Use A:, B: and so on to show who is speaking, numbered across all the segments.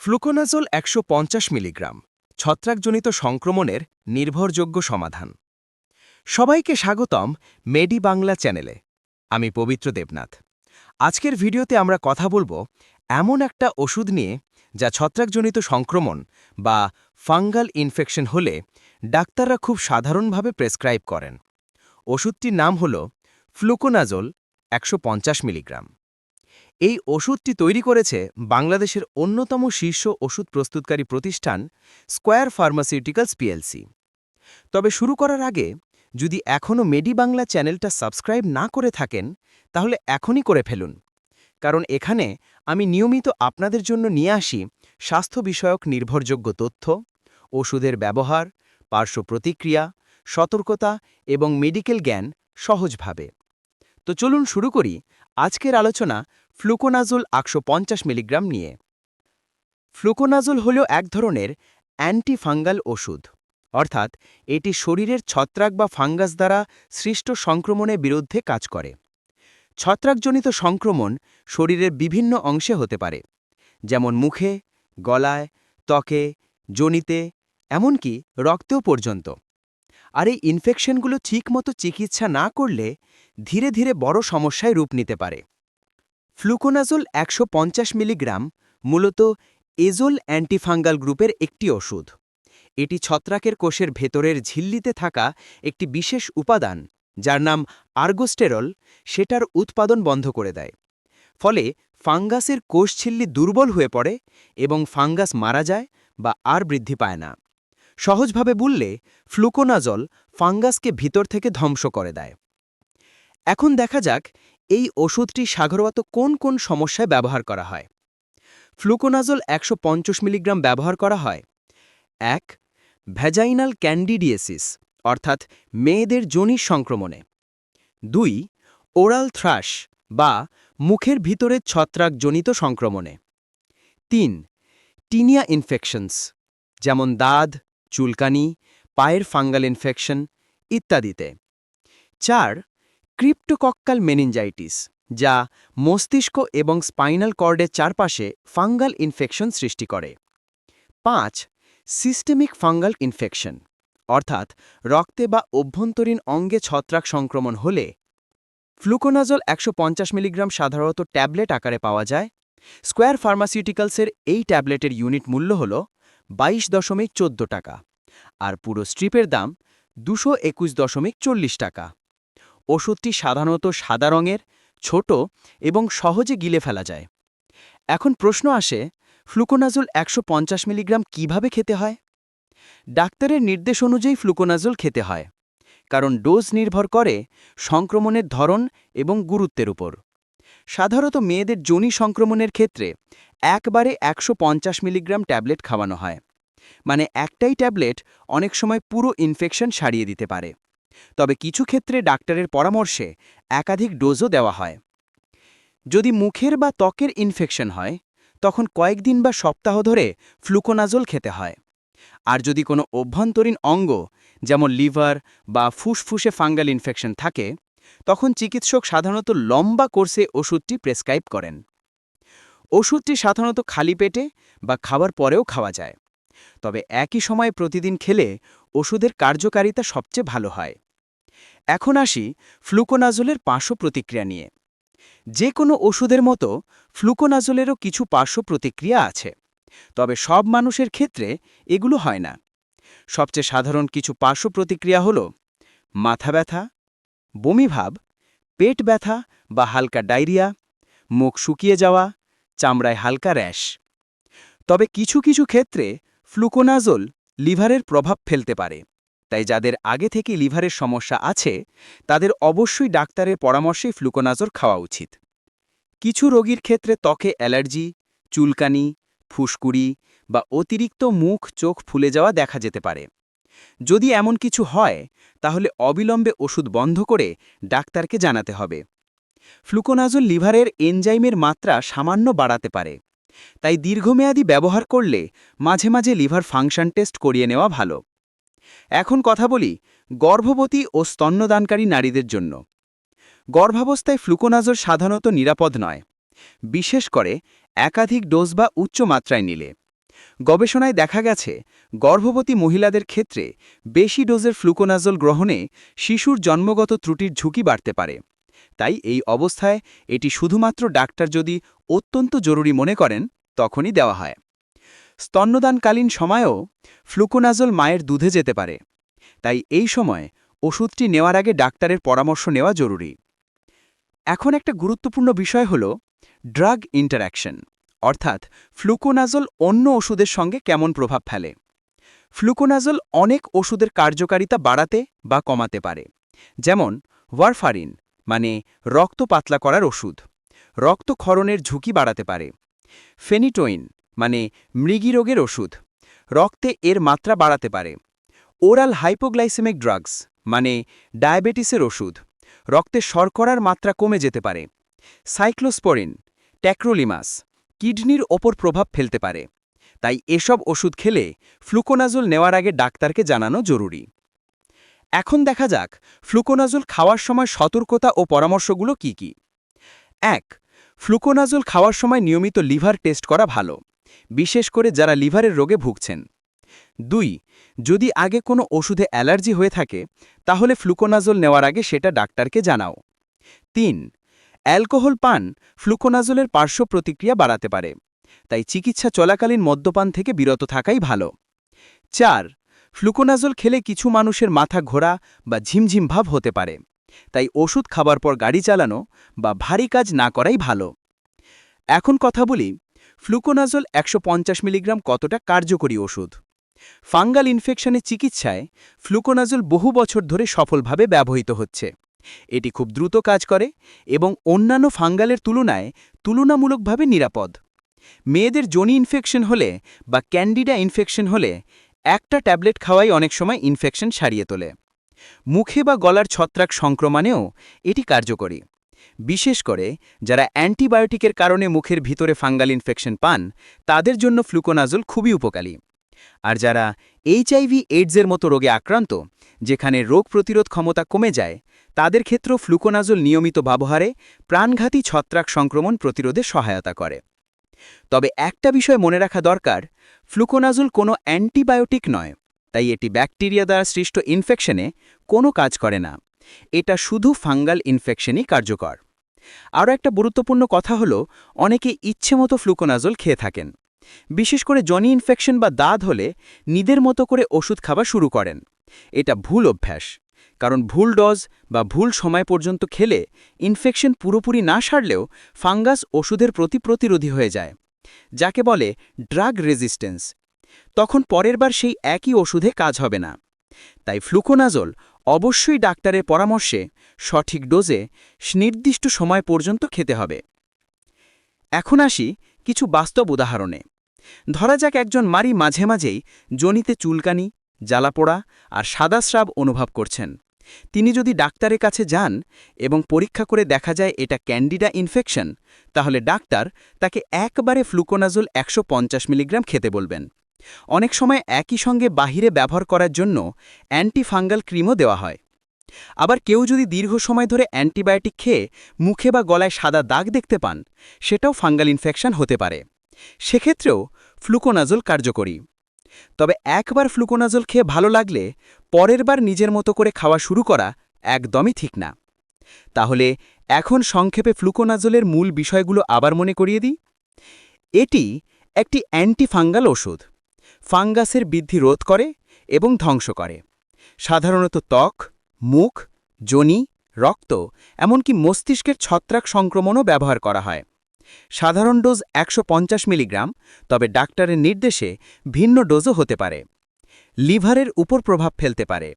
A: Fluconazole একশো milligram, ছত্রাকজনিত সংক্রমণের নির্ভরযোগ্য সমাধান। সবাইকে স্বাগতম মেডি বাংলা চ্যানেলে। আমি পবিত্র দেবনাথ। আজকের ভিডিওতে আমরা কথা বলব এমন একটা ওষুধ নিয়ে যা ছত্রাকজনিত সংক্রমণ বা ফাঙ্গাল ইনফেকশন হলে ডাক্তাররা খুব সাধারণভাবে প্রেসক্রাইব করেন। ওষুধটির নাম হল ফ্লুকোনাজোল একশো মিলিগ্রাম। এই ওষুধটি তৈরি করেছে বাংলাদেশের অন্যতম শীর্ষ ওষুধ প্রস্তুতকারী প্রতিষ্ঠান স্কোয়ার ফার্মাসিউটিক্যালস পিএলসি। তবে শুরু করার আগে যদি এখনও মেডি বাংলা চ্যানেলটা সাবস্ক্রাইব না করে থাকেন, তাহলে এখনই করে ফেলুন। কারণ এখানে আমি নিয়মিত আপনাদের জন্য নিয়ে আসি স্বাস্থ্য বিষয়ক নির্ভরযোগ্য তথ্য, ওষুধের ব্যবহার, পার্শ্ব প্রতিক্রিয়া, সতর্কতা এবং মেডিকেল জ্ঞান সহজভাবে। তো চলুন শুরু করি আজকের আলোচনা ফ্লুকোনাজোল একশো পঞ্চাশ মিলিগ্রাম নিয়ে। ফ্লুকোনাজোল হল এক ধরনের অ্যান্টিফাঙ্গাল ওষুধ। অর্থাৎ, এটি শরীরের ছত্রাক বা ফাঙ্গাস দ্বারা সৃষ্ট সংক্রমণের বিরুদ্ধে কাজ করে। ছত্রাকজনিত সংক্রমণ শরীরের বিভিন্ন অংশে হতে পারে, যেমন মুখে, গলায়, ত্বকে, জনিতে, এমনকি রক্তেও পর্যন্ত। আর এই ইনফেকশনগুলো ঠিকমতো চিকিৎসা না করলে ধীরে ধীরে বড় সমস্যায় রূপ নিতে পারে। ফ্লুকোনাজোল একশো পঞ্চাশ মিলিগ্রাম মূলত এজোল অ্যান্টিফাঙ্গাল গ্রুপের একটি ওষুধ। এটি ছত্রাকের কোষের ভেতরের ঝিল্লিতে থাকা একটি বিশেষ উপাদান, যার নাম আর্গোস্টেরল, সেটার উৎপাদন বন্ধ করে দেয়। ফলে ফাঙ্গাসের কোষঝিল্লি দুর্বল হয়ে পড়ে এবং ফাঙ্গাস মারা যায় বা আর বৃদ্ধি পায় না। সহজভাবে বললে, ফ্লুকোনাজল ফাঙ্গাসকে ভিতর থেকে ধ্বংস করে দেয়। এখন দেখা যাক এই ওষুধটি সাধারণত কোন কোন সমস্যায় ব্যবহার করা হয়? ফ্লুকোনাজল একশো পঞ্চাশ মিলিগ্রাম ব্যবহার করা হয়। এক, ভ্যাজাইনাল ক্যান্ডিডিয়েসিস, অর্থাৎ মেয়েদের জনির সংক্রমণে। দুই, ওরাল থ্রাশ বা মুখের ভিতরে ছত্রাকজনিত সংক্রমণে। তিন, টিনিয়া ইনফেকশনস, যেমন দাঁত, চুলকানি, পায়ের ফাঙ্গাল ইনফেকশন ইত্যাদিতে। চার ক্রিপ্টোকক্কাল মেনিনজাইটিস, যা মস্তিষ্ক এবং স্পাইনাল কর্ডের চারপাশে ফাঙ্গাল ইনফেকশন সৃষ্টি করে। পাঁচ, সিস্টেমিক ফাঙ্গাল ইনফেকশন, অর্থাৎ রক্তে বা অভ্যন্তরীণ অঙ্গে ছত্রাক সংক্রমণ হলে ফ্লুকোনাজল একশো পঞ্চাশ মিলিগ্রাম সাধারণত ট্যাবলেট আকারে পাওয়া যায়। স্কোয়ার ফার্মাসিউটিক্যালসের এই ট্যাবলেটের ইউনিট মূল্য হল বাইশ দশমিক চোদ্দ টাকা, আর পুরো স্ট্রিপের দাম দুশো একুশ দশমিক চল্লিশ টাকা। ওষুধটি সাধারণত সাদা রঙের, ছোট এবং সহজে গিলে ফেলা যায়। এখন প্রশ্ন আসে, ফ্লুকোনাজল একশো মিলিগ্রাম কীভাবে খেতে হয়? ডাক্তারের নির্দেশ অনুযায়ী ফ্লুকোনাজল খেতে হয়, কারণ ডোজ নির্ভর করে সংক্রমণের ধরন এবং গুরুত্বের উপর। সাধারণত মেয়েদের যোনি সংক্রমণের ক্ষেত্রে একবারে একশো পঞ্চাশ মিলিগ্রাম ট্যাবলেট খাওয়ানো হয় মানে একটাই ট্যাবলেট অনেক সময় পুরো ইনফেকশন সারিয়ে দিতে পারে। তবে কিছু ক্ষেত্রে ডাক্তারের পরামর্শে একাধিক ডোজও দেওয়া হয়। যদি মুখের বা ত্বকের ইনফেকশন হয়, তখন কয়েকদিন বা সপ্তাহ ধরে ফ্লুকোনাজল খেতে হয়। আর যদি কোনো অভ্যন্তরীণ অঙ্গ, যেমন লিভার বা ফুসফুসে ফাঙ্গাল ইনফেকশন থাকে, তখন চিকিৎসক সাধারণত লম্বা কোর্সে ওষুধটি প্রেসক্রাইব করেন। ওষুধটি সাধারণত খালি পেটে বা খাবার পরেও খাওয়া যায়। তবে একই সময়ে প্রতিদিন খেলে ওষুধের কার্যকারিতা সবচেয়ে ভালো হয়। এখন আসি ফ্লুকোনাজলের পার্শ্ব প্রতিক্রিয়া নিয়ে। যে কোনো ওষুধের মতো ফ্লুকোনাজলেরও কিছু পার্শ্ব প্রতিক্রিয়া আছে, তবে সব মানুষের ক্ষেত্রে এগুলো হয় না। সবচেয়ে সাধারণ কিছু পার্শ্ব প্রতিক্রিয়া হল মাথা ব্যথা বমিভাব পেট ব্যথা বা হালকা ডায়রিয়া, মুখ শুকিয়ে যাওয়া, চামড়ায় হালকা র্যাশ। তবে কিছু কিছু ক্ষেত্রে ফ্লুকোনাজোল লিভারের প্রভাব ফেলতে পারে। তাই যাদের আগে থেকে লিভারের সমস্যা আছে, তাদের অবশ্যই ডাক্তারের পরামর্শেই ফ্লুকোনাজোর খাওয়া উচিত। কিছু রোগীর ক্ষেত্রে ত্বকে অ্যালার্জি, চুলকানি, ফুসকুড়ি বা অতিরিক্ত মুখ, চোখ ফুলে যাওয়া দেখা যেতে পারে। যদি এমন কিছু হয়, তাহলে অবিলম্বে ওষুধ বন্ধ করে ডাক্তারকে জানাতে হবে। ফ্লুকোনাজোল লিভারের এনজাইমের মাত্রা সামান্য বাড়াতে পারে। তাই দীর্ঘমেয়াদী ব্যবহার করলে মাঝে মাঝে লিভার ফাংশন টেস্ট করিয়ে নেওয়া ভালো। এখন কথা বলি গর্ভবতী ও স্তন্যদানকারী নারীদের জন্য। গর্ভাবস্থায় ফ্লুকোনাজোর সাধারণত নিরাপদ নয়। বিশেষ করে একাধিক ডোজ বা উচ্চ মাত্রায় নিলে। গবেষণায় দেখা গেছে, গর্ভবতী মহিলাদের ক্ষেত্রে বেশি ডোজের ফ্লুকোনাজল গ্রহণে শিশুর জন্মগত ত্রুটির ঝুঁকি বাড়তে পারে। তাই এই অবস্থায় এটি শুধুমাত্র ডাক্তার যদি অত্যন্ত জরুরি মনে করেন, তখনই দেওয়া হয়। স্তন্যদানকালীন সময়েও ফ্লুকোনাজল মায়ের দুধে যেতে পারে। তাই এই সময় ওষুধটি নেওয়ার আগে ডাক্তারের পরামর্শ নেওয়া জরুরি। এখন একটা গুরুত্বপূর্ণ বিষয় হল ড্রাগ ইন্টারাকশন অর্থাৎ ফ্লুকোনাজল অন্য ওষুধের সঙ্গে কেমন প্রভাব ফেলে। ফ্লুকোনাজল অনেক ওষুধের কার্যকারিতা বাড়াতে বা কমাতে পারে, যেমন ওয়ারফারিন মানে রক্ত পাতলা করার ওষুধ। রক্তক্ষরণের ঝুঁকি বাড়াতে পারে। ফেনিটোইন মানে মৃগী রোগের ওষুধ। রক্তে এর মাত্রা বাড়াতে পারে। ওরাল হাইপোগ্লাইসেমিক ড্রাগস মানে ডায়াবেটিসের ওষুধ। রক্তে শর্করার মাত্রা কমে যেতে পারে। সাইক্লোস্পোরিন, ট্যাক্রোলিমাস, কিডনির ওপর প্রভাব ফেলতে পারে। তাই এসব ওষুধ খেলে ফ্লুকোনাজল নেওয়ার আগে ডাক্তারকে জানানো জরুরি। এখন দেখা যাক ফ্লুকোনাজল খাওয়ার সময় সতর্কতা ও পরামর্শগুলো কি কি। এক, ফ্লুকোনাজল খাওয়ার সময় নিয়মিত লিভার টেস্ট করা ভালো। বিশেষ করে যারা লিভারের রোগে ভুগছেন। দুই, যদি আগে কোনো ওষুধে অ্যালার্জি হয়ে থাকে, তাহলে ফ্লুকোনাজল নেওয়ার আগে সেটা ডাক্তারকে জানাও। তিন, অ্যালকোহল পান ফ্লুকোনাজলের পার্শ্ব প্রতিক্রিয়া বাড়াতে পারে, তাই চিকিৎসা চলাকালীন মদ্যপান থেকে বিরত থাকাই ভালো। চার, ফ্লুকোনাজল খেলে কিছু মানুষের মাথা ঘোরা বা ঝিমঝিম ভাব হতে পারে, তাই ওষুধ খাবার পর গাড়ি চালানো বা ভারী কাজ না করাই ভালো। এখন কথা বলি ফ্লুকোনাজল একশো পঞ্চাশ মিলিগ্রাম কতটা কার্যকরী ওষুধ? ফাঙ্গাল ইনফেকশনের চিকিৎসায় ফ্লুকোনাজল বহু বছর ধরে সফলভাবে ব্যবহৃত হচ্ছে। এটি খুব দ্রুত কাজ করে এবং অন্যান্য ফাঙ্গালের তুলনায় তুলনামূলকভাবে নিরাপদ। মেয়েদের জনি ইনফেকশন হলে বা ক্যান্ডিডা ইনফেকশন হলে একটা ট্যাবলেট খাওয়াই অনেক সময় ইনফেকশন সারিয়ে তোলে। মুখে বা গলার ছত্রাক সংক্রমণেও এটি কার্যকরী। বিশেষ করে যারা অ্যান্টিবায়োটিকের কারণে মুখের ভিতরে ফাঙ্গাল ইনফেকশন পান, তাদের জন্য ফ্লুকোনাজল খুবই উপকারী। আর যারা এইচআইভি এইডসের মতো রোগে আক্রান্ত, যেখানে রোগ প্রতিরোধ ক্ষমতা কমে যায়, তাদের ক্ষেত্রেও ফ্লুকোনাজল নিয়মিত ব্যবহারে প্রাণঘাতী ছত্রাক সংক্রমণ প্রতিরোধে সহায়তা করে। তবে একটা বিষয় মনে রাখা দরকার, ফ্লুকোনাজল কোনো অ্যান্টিবায়োটিক নয়, তাই এটি ব্যাকটেরিয়া দ্বারা সৃষ্ট ইনফেকশনে কোনো কাজ করে না। এটা শুধু ফাঙ্গাল ইনফেকশনই কার্যকর। আরও একটা গুরুত্বপূর্ণ কথা হলো, অনেকে ইচ্ছেমতো ফ্লুকোনাজল খেয়ে থাকেন। বিশেষ করে জনি ইনফেকশন বা দাঁত হলে নিদের মতো করে ওষুধ খাওয়া শুরু করেন। এটা ভুল অভ্যাস, কারণ ভুল ডজ বা ভুল সময় পর্যন্ত খেলে ইনফেকশন পুরোপুরি না সারলেও ফাঙ্গাস ওষুধের প্রতি প্রতিরোধী হয়ে যায়, যাকে বলে ড্রাগ রেজিস্ট্যান্স। তখন পরের বার সেই একই ওষুধে কাজ হবে না। তাই ফ্লুকোনাজল অবশ্যই ডাক্তারের পরামর্শে সঠিক ডোজে নির্দিষ্ট সময় পর্যন্ত খেতে হবে। এখন আসি কিছু বাস্তব উদাহরণে। ধরা যাক একজন মারি মাঝে মাঝেই জনিতে চুলকানি, জ্বালাপোড়া আর সাদা স্রাব অনুভব করছেন। তিনি যদি ডাক্তারের কাছে যান এবং পরীক্ষা করে দেখা যায় এটা ক্যান্ডিডা ইনফেকশন, তাহলে ডাক্তার তাকে একবারে ফ্লুকোনাজল একশো মিলিগ্রাম খেতে বলবেন। অনেক সময় একই সঙ্গে বাহিরে ব্যবহার করার জন্য অ্যান্টিফাঙ্গাল ক্রিমও দেওয়া হয়। আবার কেউ যদি দীর্ঘ সময় ধরে অ্যান্টিবায়োটিক খেয়ে মুখে বা গলায় সাদা দাগ দেখতে পান, সেটাও ফাঙ্গাল ইনফেকশন হতে পারে। সেক্ষেত্রেও ফ্লুকোনাজল কার্যকরী। তবে একবার ফ্লুকোনাজল খেয়ে ভালো লাগলে পরের বার নিজের মতো করে খাওয়া শুরু করা একদমই ঠিক না। তাহলে এখন সংক্ষেপে ফ্লুকোনাজলের মূল বিষয়গুলো আবার মনে করিয়ে দিই। এটি একটি অ্যান্টিফাঙ্গাল ওষুধ। ফাঙ্গাসের বৃদ্ধি রোধ করে এবং ধ্বংস করে। সাধারণত ত্বক, মুখ যোনি রক্ত, এমনকি মস্তিষ্কের ছত্রাক সংক্রমণও ব্যবহার করা হয়। সাধারণ ডোজ একশো পঞ্চাশ মিলিগ্রাম, তবে ডাক্তারের নির্দেশে ভিন্ন ডোজও হতে পারে। লিভারের উপর প্রভাব ফেলতে পারে,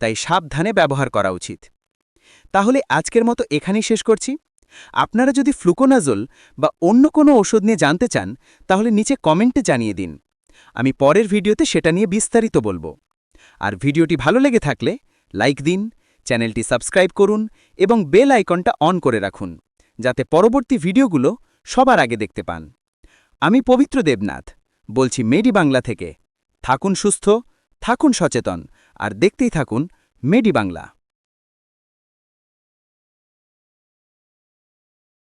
A: তাই সাবধানে ব্যবহার করা উচিত। তাহলে আজকের মতো এখানেই শেষ করছি। আপনারা যদি ফ্লুকোনাজল বা অন্য কোনো ওষুধ নিয়ে জানতে চান, তাহলে নিচে কমেন্টে জানিয়ে দিন। আমি পরের ভিডিওতে সেটা নিয়ে বিস্তারিত বলব। আর ভিডিওটি ভালো লেগে থাকলে লাইক দিন, চ্যানেলটি সাবস্ক্রাইব করুন এবং বেল আইকনটা অন করে রাখুন, যাতে পরবর্তী ভিডিওগুলো সবার আগে দেখতে পান। আমি পবিত্র দেবনাথ, বলছি মেডি বাংলা থেকে। থাকুন সুস্থ, থাকুন সচেতন, আর দেখতেই থাকুন মেডি বাংলা।